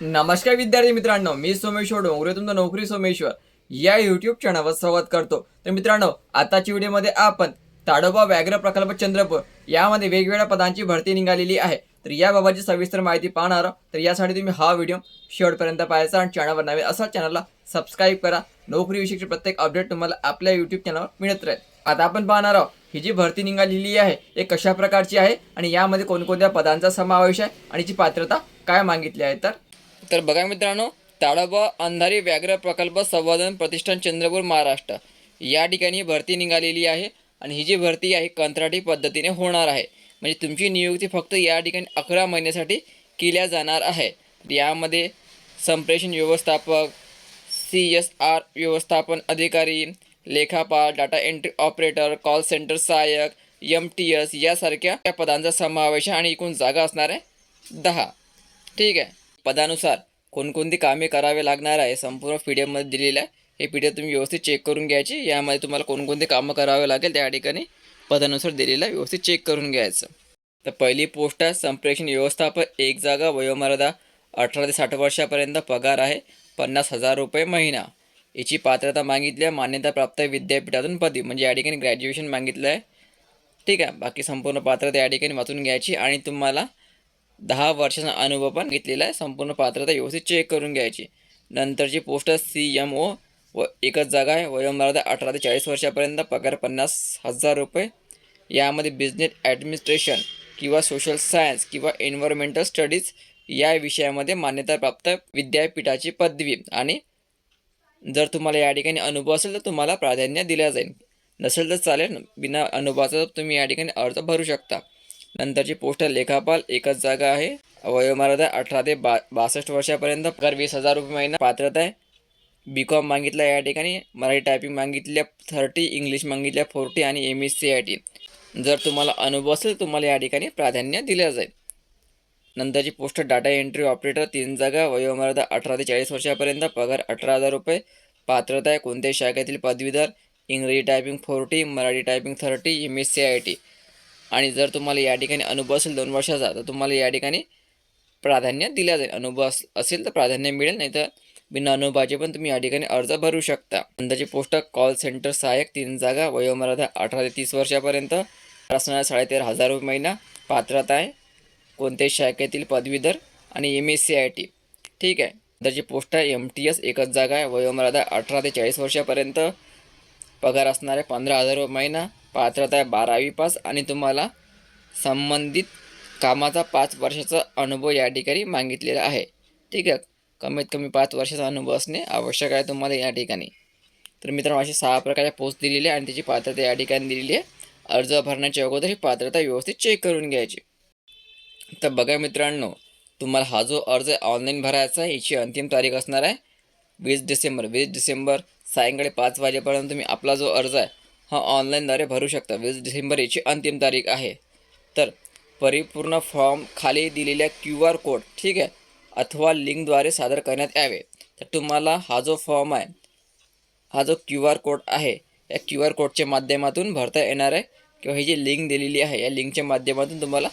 नमस्कार विद्यार्थी मित्रांनो मी सोमेश्वर डोंगरे तुमचं नोकरी सोमेश्वर. या युट्यूब चॅनलवर संवाद करतो. तर मित्रांनो आताच्या व्हिडिओमध्ये आपण ताडोबा व्याघ्र प्रकल्प चंद्रपूर यामध्ये वेगवेगळ्या पदांची भरती निघालेली आहे. तर याबाबतची सविस्तर माहिती पाहणार आहोत. तर यासाठी तुम्ही हा व्हिडिओ शेवटपर्यंत पाहायचा आणि चॅनलवर नवीन असा चॅनलला सबस्क्राईब करा. नोकरीविषयीचे प्रत्येक अपडेट तुम्हाला आपल्या यूट्यूब चॅनलवर मिळत राहील. आता आपण पाहणार आहोत ही जी भरती निघालेली आहे हे कशा प्रकारची आहे आणि यामध्ये कोणकोणत्या पदांचा समावेश आहे आणि याची पात्रता काय मागितली आहे? तर तर बघा मित्रांनो ताडोबा अंधारी व्याघ्र प्रकल्प संवर्धन प्रतिष्ठान चंद्रपूर महाराष्ट्र. या ठिकाणी भरती निघालेली आहे आणि ही जी भरती आहे कंत्राटी पद्धतीने होणार आहे. म्हणजे तुमची नियुक्ती फक्त या ठिकाणी अकरा महिन्यासाठी केल्या जाणार आहे. यामध्ये संप्रेषण व्यवस्थापक सी एस आर व्यवस्थापन अधिकारी लेखापाल data entry operator call center सहाय्यक एम टी एस यासारख्या या पदांचा समावेश आहे आणि एकूण जागा असणार आहे दहा. ठीक आहे. पदानुसार कोणकोणती कामे करावे लागणार आहे संपूर्ण पी डी एफमध्ये दिलेलं आहे. हे पी डी एफ तुम्ही व्यवस्थित चेक करून घ्यायची. यामध्ये तुम्हाला कोणकोणती कामं करावे लागेल त्या ठिकाणी पदानुसार दिलेलं आहे व्यवस्थित चेक करून घ्यायचं. तर पहिली पोस्ट आहे संप्रेषण व्यवस्थापक एक जागा वयोमर्यादा अठरा ते साठ वर्षापर्यंत पगार आहे पन्नास हजार रुपये महिना. याची पात्रता मागितली आहे मान्यताप्राप्त विद्यापीठातून पदवी. म्हणजे या ठिकाणी ग्रॅज्युएशन मागितलं आहे. ठीक आहे बाकी संपूर्ण पात्रता या ठिकाणी वाचून घ्यायची. आणि तुम्हाला दहा वर्षाचा अनुभव पण घेतलेला आहे. संपूर्ण पात्रता व्यवस्थित चेक करून घ्यायची. नंतरची पोस्ट सी एम ओ व एकच जागा आहे. वयोमर्यादा अठरा ते चाळीस वर्षापर्यंत पगार पन्नास हजार रुपये. यामध्ये बिझनेस ॲडमिनिस्ट्रेशन किंवा सोशल सायन्स किंवा एन्व्हायरमेंटल स्टडीज या विषयामध्ये मान्यताप्राप्त विद्यापीठाची पदवी. आणि जर तुम्हाला या ठिकाणी अनुभव असेल तर तुम्हाला प्राधान्य दिल्या जाईल. नसेल तर चालेल. बिना अनुभवाचा तुम्ही या ठिकाणी अर्ज भरू शकता. नंतरची पोस्ट लेखापाल एकच जागा आहे. वयोमर्यादा अठरा ते बा बासष्ट वर्षापर्यंत पगार वीस हजार रुपये महिना पात्रता आहे. बी कॉम मागितलं या ठिकाणी मराठी टायपिंग मागितल्या थर्टी इंग्लिश मागितल्या फोर्टी आणि M S C I T जर तुम्हाला अनुभव असेल तुम्हाला या ठिकाणी प्राधान्य दिलं जाईल. नंतरची पोस्ट डाटा एंट्री ऑपरेटर तीन जागा वयोमर्यादा अठरा ते चाळीस वर्षापर्यंत पगार अठरा हजार रुपये पात्रता आहे कोणत्याही शाखेतील पदवीधर इंग्रजी typing forty Marathi typing thirty M S C I T आणि जर तुम्हाला या ठिकाणी अनुभव असेल दोन वर्षाचा तर तुम्हाला या ठिकाणी प्राधान्य दिल्या जाईल. अनुभव असेल तर प्राधान्य मिळेल नाही तर बिना अनुभवाचे पण तुम्ही या ठिकाणी अर्ज भरू शकता. नंतरची पोस्ट कॉल सेंटर सहाय्यक तीन जागा वयोमर्यादा अठरा ते तीस वर्षापर्यंत असणारा साडेतेरा हजार रुपये महिना पात्रता आहे कोणत्याही शाखेतील पदवीधर आणि M S C I T ठीक आहे. नंतरची पोस्ट आहे एम टी एस एकच जागा आहे वयोमर्यादा अठरा ते चाळीस वर्षापर्यंत पगार असणारे पंधरा हजार रुपये महिना पात्रता आहे बारावी पास आणि तुम्हाला संबंधित कामाचा पाच वर्षाचा अनुभव या ठिकाणी मागितलेला आहे. ठीक आहे? कमीत कमी पाच वर्षाचा अनुभव असणे आवश्यक आहे तुम्हाला या ठिकाणी. तर मित्रांनो अशी सहा प्रकारच्या पोस्ट दिलेली आहे आणि त्याची पात्रता या ठिकाणी दिलेली आहे. अर्ज भरण्याच्या अगोदर ही पात्रता व्यवस्थित चेक करून घ्यायची. तर बघा मित्रांनो तुम्हाला हा जो अर्ज ऑनलाईन भरायचा आहे याची अंतिम तारीख असणार आहे वीस डिसेंबर. वीस डिसेंबर सायंकाळी पाच वाजेपर्यंत तुम्ही आपला जो अर्ज आहे हा ऑनलाईनद्वारे भरू शकता. वीस डिसेंबर याची अंतिम तारीख आहे. तर परिपूर्ण फॉर्म खाली दिलेल्या क्यू आर कोड ठीक आहे अथवा लिंकद्वारे सादर करण्यात यावे. तर तुम्हाला हा जो फॉर्म आहे हा जो क्यू आर कोड आहे या क्यू आर कोडच्या माध्यमातून भरता येणार आहे किंवा ही जी लिंक दिलेली आहे या लिंकच्या माध्यमातून तुम्हाला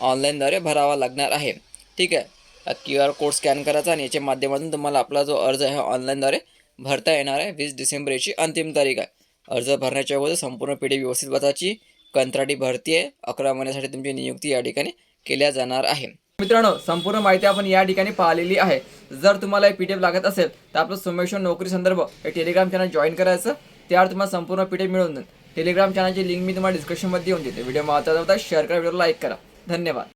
ऑनलाईनद्वारे भरावा लागणार आहे. ठीक आहे क्यू आर कोड स्कॅन करायचा आणि याच्या माध्यमातून तुम्हाला आपला जो अर्ज आहे ऑनलाईनद्वारे भरता येणार आहे. वीस डिसेंबर याची अंतिम तारीख आहे. अर्ज भरण्याच्या अगोदर संपूर्ण पिढी व्यवस्थित वाचायची कंत्राटी भरती आहे. अकरा महिन्यासाठी तुमची नियुक्ती या ठिकाणी केल्या जाणार आहे. मित्रांनो संपूर्ण माहिती आपण या ठिकाणी पाहिलेली आहे. जर तुम्हाला पी डी एफ लागत असेल तर आपलं सोमेश्वर नोकरी संदर्भ हे टेलिग्राम चॅनल जॉईन करायचं. त्यावर तुम्हाला संपूर्ण पी डी एफ मिळून जाईल. टेलिग्राम चॅनलची लिंक मी तुम्हाला डिस्क्रिप्शनमध्ये देऊन देते. व्हिडिओ महत्त्वाचा होता शेअर करा व्हिडिओ लाईक करा. धन्यवाद.